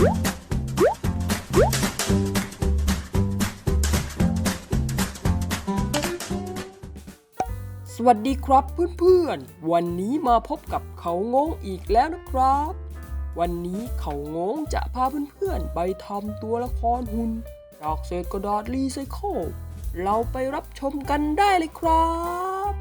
สวัสดีครับเพื่อนๆ วันนี้มาพบกับเขางงอีกแล้วนะครับ วันนี้เขางงจะพาเพื่อนๆ ไปทำตัวละครหุ่นจากเศษกระดาษรีไซเคิลเราไปรับชมกันได้เลยครับ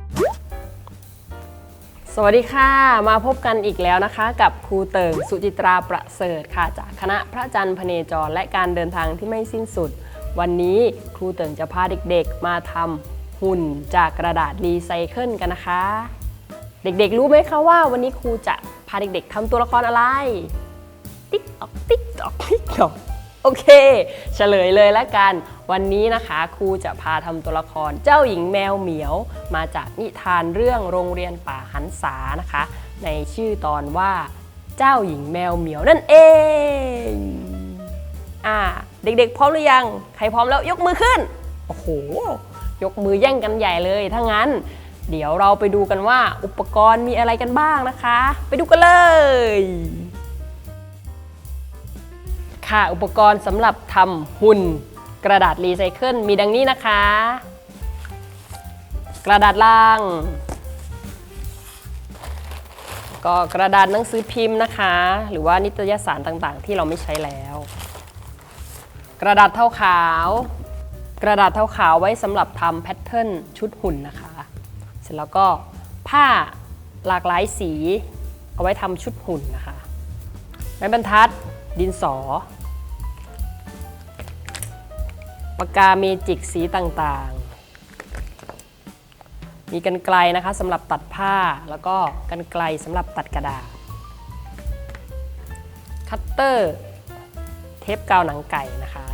สวัสดีค่ะ มาพบกันอีกแล้วนะคะ กับครูเติ่งสุจิตราประเสริฐค่ะ จากคณะพระจันทร์พเนจร และการเดินทางที่ไม่สิ้นสุด วันนี้ครูเติ่งจะพาเด็กๆ มาทำหุ่นจากกระดาษรีไซเคิลกันนะคะ เด็กๆ รู้ไหมคะว่าวันนี้ครูจะพาเด็กๆทำตัวละครอะไร ติ๊กตอกติ๊กตอกติ๊กตอก โอเคเฉลยเลยล้วกัน วันนี้นะคะครูจะพาทำตัวละครเจ้าหญิงแมวเหมียว มาจากนิทานเรื่องโรงเรียนป่าหันษานะคะ ในชื่อตอนว่าเจ้าหญิงแมวเหมียวนั่นเองอ่าเด็กๆ พร้อมหรือยัง ใครพร้อมแล้วยกมือขึ้น โอ้โห ยกมือแย่งกันใหญ่เลย ถ้างั้น เดี๋ยวเราไปดูกันว่าอุปกรณ์มีอะไรกันบ้างนะคะ ไปดูกันเลย ค่ะ อุปกรณ์สำหรับทำหุ่นกระดาษรีไซเคิลมีดังนี้นะคะ กระดาษลังก็กระดาษหนังสือพิมพ์นะคะ หรือว่านิตยสารต่างๆ ที่เราไม่ใช้แล้ว กระดาษเท่าขาว กระดาษเท่าขาวไว้สำหรับทำแพทเทิร์นชุดหุ่นนะคะ เสร็จแล้วก็ผ้าหลากหลายสี เอาไว้ทำชุดหุ่นนะคะ ไม้บรรทัดดินสอ ปากกาเมจิกสีต่างๆ มีกันไกลนะคะสำหรับตัดผ้าแล้วก็กันไกลสำหรับตัดกระดาษ คัตเตอร์ เทปกาวหนังไก่นะคะ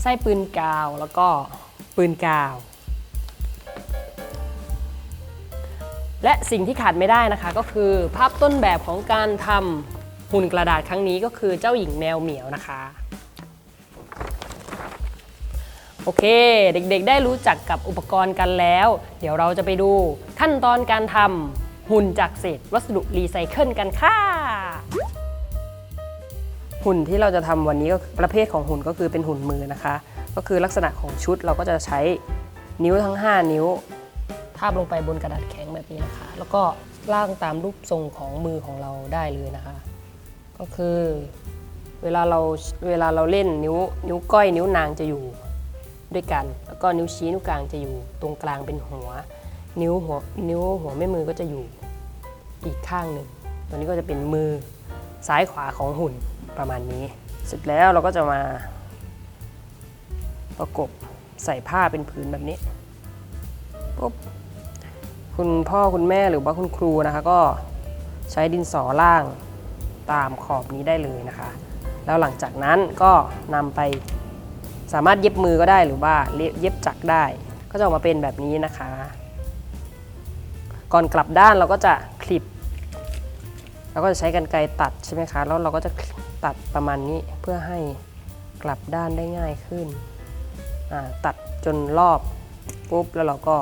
ไส้ปืนกาวแล้วก็ปืนกาว และสิ่งที่ขาดไม่ได้นะคะก็คือภาพต้นแบบของการทำหุ่นกระดาษครั้งนี้ก็คือเจ้าหญิงแมวเหมียวนะคะ โอเค เด็กๆ ได้รู้จักกับอุปกรณ์กันแล้ว เดี๋ยวเราจะไปดูขั้นตอนการทำหุ่นจากเศษวัสดุรีไซเคิลกันค่ะ หุ่นที่เราจะทำวันนี้ก็ประเภทของหุ่นก็คือเป็นหุ่นมือนะคะ ก็คือลักษณะของชุดเราก็จะใช้นิ้วทั้ง 5 นิ้ว ทาบลงไปบนกระดาษแข็งแบบนี้นะคะ แล้วก็ร่างตามรูปทรงของมือของเราได้เลยนะคะ ก็คือเวลาเราเวลาเราเล่นนิ้วนิ้วก้อยนิ้วนางจะอยู่ ด้วยกัน แล้วก็นิ้วชี้นิ้วกลางจะอยู่ตรงกลางเป็นหัว นิ้วหัวนิ้วหัวแม่มือก็จะอยู่อีกข้างหนึ่งตัวนี้ก็จะเป็นมือซ้ายขวาของหุ่นประมาณนี้ เสร็จแล้วเราก็จะมาประกบใส่ผ้าเป็นผืนแบบนี้ปุ๊บคุณพ่อคุณแม่หรือว่าคุณครูนะคะ ก็ใช้ดินสอล่างตามขอบนี้ได้เลยนะคะ แล้วหลังจากนั้นก็นำไป สามารถเย็บมือก็ได้หรือว่าเย็บจักรได้ ก็จะออกมาเป็นแบบนี้นะคะ ก่อนกลับด้านเราก็จะคลิปเราก็จะใช้กรรไกรตัดใช่ไหมคะแล้วเราก็จะตัดประมาณนี้เพื่อให้กลับด้านได้ง่ายขึ้น ตัดจนรอบปุ๊บแล้วเราก็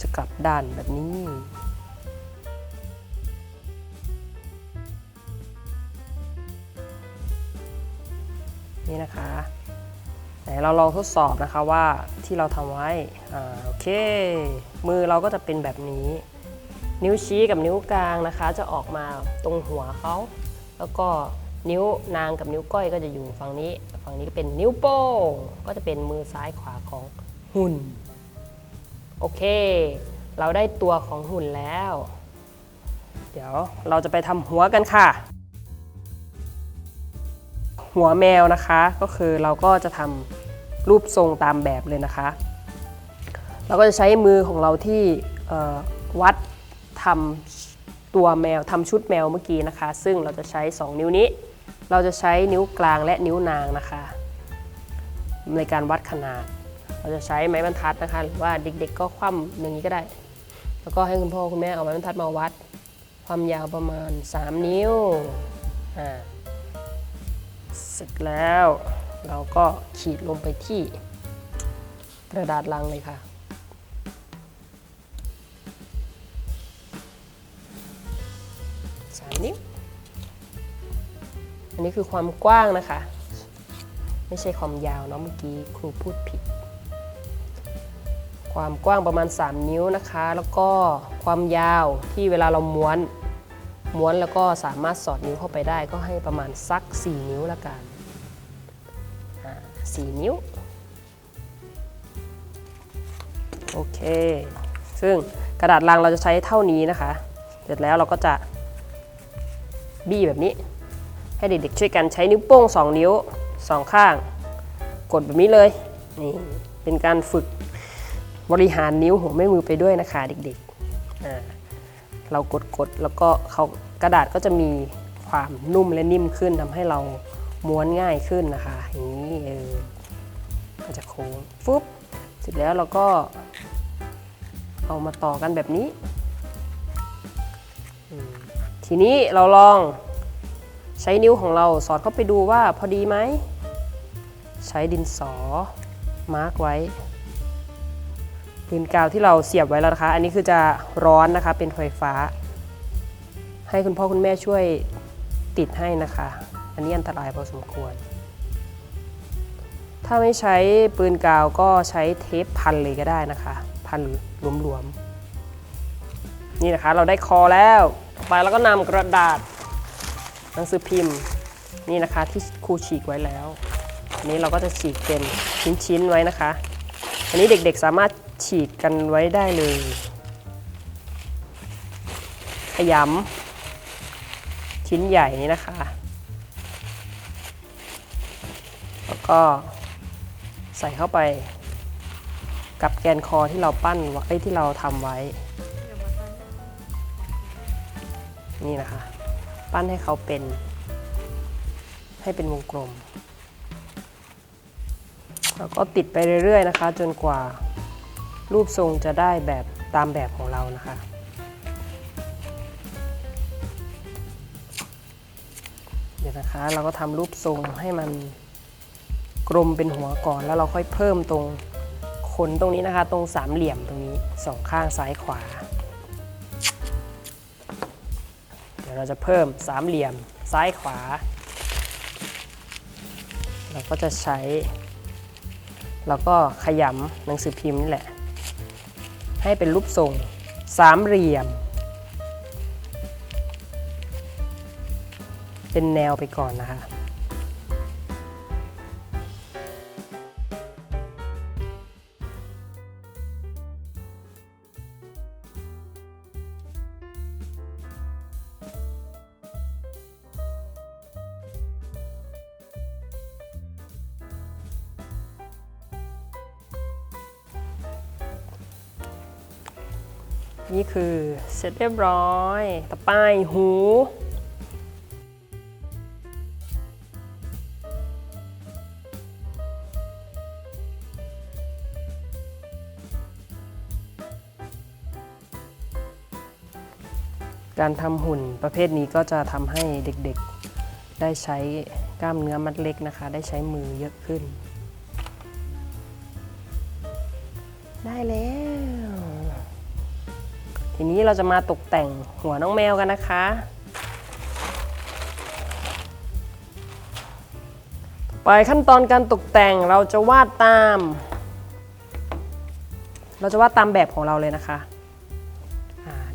จะกลับด้านแบบนี้นี่นะคะ เราลองทดสอบนะคะว่าที่เราทำไว้โอเค มือเราก็จะเป็นแบบนี้ นิ้วชี้กับนิ้วกลางนะคะ จะออกมาตรงหัวเขาแล้วก็นิ้วนางกับนิ้วก้อยก็จะอยู่ฝั่งนี้ ฝั่งนี้ก็เป็นนิ้วโป้งก็จะเป็นมือซ้ายขวาของหุ่น โอเค เราได้ตัวของหุ่นแล้ว เดี๋ยวเราจะไปทำหัวกันค่ะ หัวแมวนะคะ ก็คือเราก็จะทำรูปทรงตามแบบเลยนะคะ เราก็จะใช้มือของเราที่วัดทำตัวแมวทำชุดแมวเมื่อกี้นะคะ ซึ่งเราจะใช้ 2 นิ้วนี้ เราจะใช้นิ้วกลางและนิ้วนางนะคะ ในการวัดขนาด เราจะใช้ไม้บรรทัดนะคะ หรือว่าเด็กๆ ก็คว่ำอย่างนี้ก็ได้ แล้วก็ให้คุณพ่อคุณแม่เอาไม้บรรทัดมาวัด ความยาวประมาณ 3 นิ้วอ่า เสร็จแล้ว เราก็ขีดลงไปที่กระดาษลังเลยค่ะ สามนิ้ว อันนี้คือความกว้างนะคะ ไม่ใช่ความยาวเนาะเมื่อกี้ครูพูดผิด ความกว้างประมาณ 3 นิ้วนะคะ แล้วก็ความยาวที่เวลาเราม้วน ม้วนแล้วก็สามารถสอดนิ้วเข้าไปได้ก็ให้ประมาณสัก 4 นิ้วละกันอ่นิ้ว โอเค ซึ่งกระดาษลังเราจะใช้เท่านี้นะคะ เสร็จแล้วเราก็จะบี้แบบนี้ ให้เด็กๆช่วยกันใช้นิ้วโป้ง 2 นิ้ว 2 ข้าง กดแบบนี้เลย นี่เป็นการฝึกบริหารนิ้วหัวแม่มือไปด้วยนะคะเด็กๆอ่า เรากดกดๆแล้วก็เขากระดาษก็จะมีความนุ่มและนิ่มขึ้นทำให้เราม้วนง่ายขึ้นนะคะ อย่างนี้เออก็จะโค้งฟึบเสร็จแล้วเราก็ เอามาต่อกันแบบนี้ ทีนี้เราลองใช้นิ้วของเราสอดเข้าไปดูว่าพอดีไหม ใช้ดินสอมาร์กไว้ ปืนกาวที่เราเสียบไว้แล้วนะคะ อันนี้คือจะร้อนนะคะเป็นไฟฟ้า ให้คุณพ่อคุณแม่ช่วยติดให้นะคะ อันนี้อันตรายพอสมควร ถ้าไม่ใช้ปืนกาวก็ใช้เทปพันเลยก็ได้นะคะ พันหลวมๆนี่นะคะเราได้คอแล้วต่อไปเราก็นำกระดาษหนังสือพิมพ์นี่นะคะที่ครูฉีกไว้แล้วอันนี้เราก็จะฉีกเป็นชิ้นๆไว้นะคะ อันนี้เด็กๆสามารถ ฉีกกันไว้ได้เลย ขยำชิ้นใหญ่นี้นะคะ แล้วก็ใส่เข้าไปกับแกนคอที่เราปั้นไว้เอ้ที่เราทำไว้ นี่นะคะ ปั้นให้เขาเป็น ให้เป็นวงกลม แล้วก็ติดไปเรื่อยๆนะคะ จนกว่า รูปทรงจะได้แบบตามแบบของเรานะคะ เดี๋ยวนะคะเราก็ทำรูปทรงให้มันกลมเป็นหัวก่อนแล้วเราค่อยเพิ่มตรงขนตรงนี้นะคะ ตรงสามเหลี่ยมตรงนี้สองข้างซ้ายขวา เดี๋ยวเราจะเพิ่มสามเหลี่ยมซ้ายขวา เราก็จะใช้ แล้วก็ขยำหนังสือพิมพ์นี่แหละ ให้เป็นรูปทรงสามเหลี่ยม เป็นแนวไปก่อนนะคะ นี่คือเสร็จเรียบร้อย ต่อไปหู การทำหุ่นประเภทนี้ก็จะทำให้เด็กๆ ได้ใช้กล้ามเนื้อมัดเล็กนะคะ ได้ใช้มือเยอะขึ้น ได้แล้ว ทีนี้เราจะมาตกแต่งหัวน้องแมวกันนะคะ ไปขั้นตอนการตกแต่งเราจะวาดตาม เราจะวาดตามแบบของเราเลยนะคะ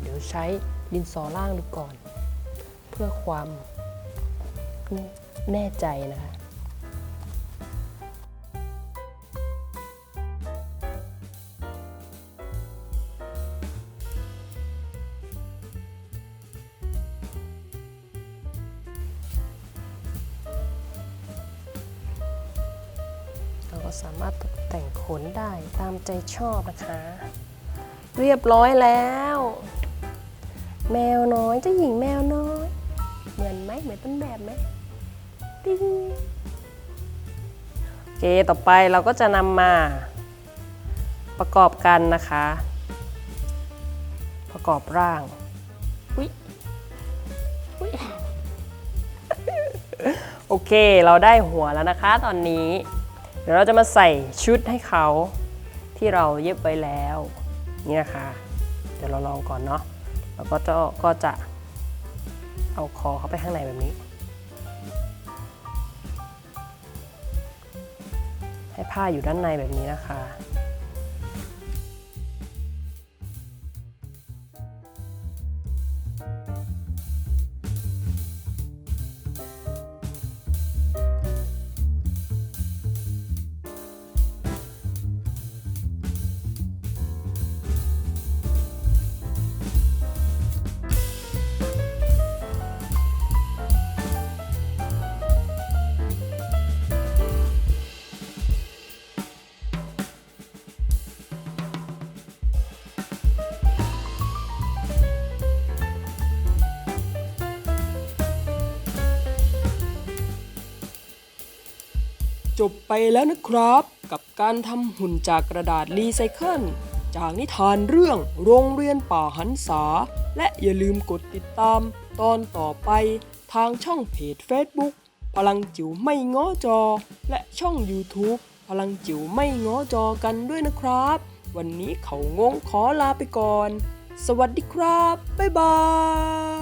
เดี๋ยวใช้ดินสอล่างดูก่อน เพื่อความแน่ใจนะคะ สามารถตกแต่งขนได้ตามใจชอบนะคะ เรียบร้อยแล้ว แมวน้อยเจ้าหญิงแมวน้อย เหมือนไหมเหมือนต้นแบบไหมติ๊งโอเคต่อไปเราก็จะนำมาประกอบกันนะคะ ประกอบร่างอุ๊ยอุ๊ยโอเค เราได้หัวแล้วนะคะตอนนี้ เดี๋ยวเราจะมาใส่ชุดให้เขาที่เราเย็บไว้แล้วนี่นะคะ เดี๋ยวเราลองก่อนเนาะแล้วก็จะก็จะเอาคอเขาไปข้างในแบบนี้ ให้ผ้าอยู่ด้านในแบบนี้นะคะ จบไปแล้วนะครับ กับการทำหุ่นจากกระดาษรีไซเคิลจากนิทานเรื่องโรงเรียนป่าหันษา และอย่าลืมกดติดตามตอนต่อไปทางช่องเพจ Facebook พลังจิ๋วไม่ง้อจอ และช่อง YouTube พลังจิ๋วไม่ง้อจอกันด้วยนะครับ วันนี้เขางงขอลาไปก่อน สวัสดีครับ บ๊ายบาย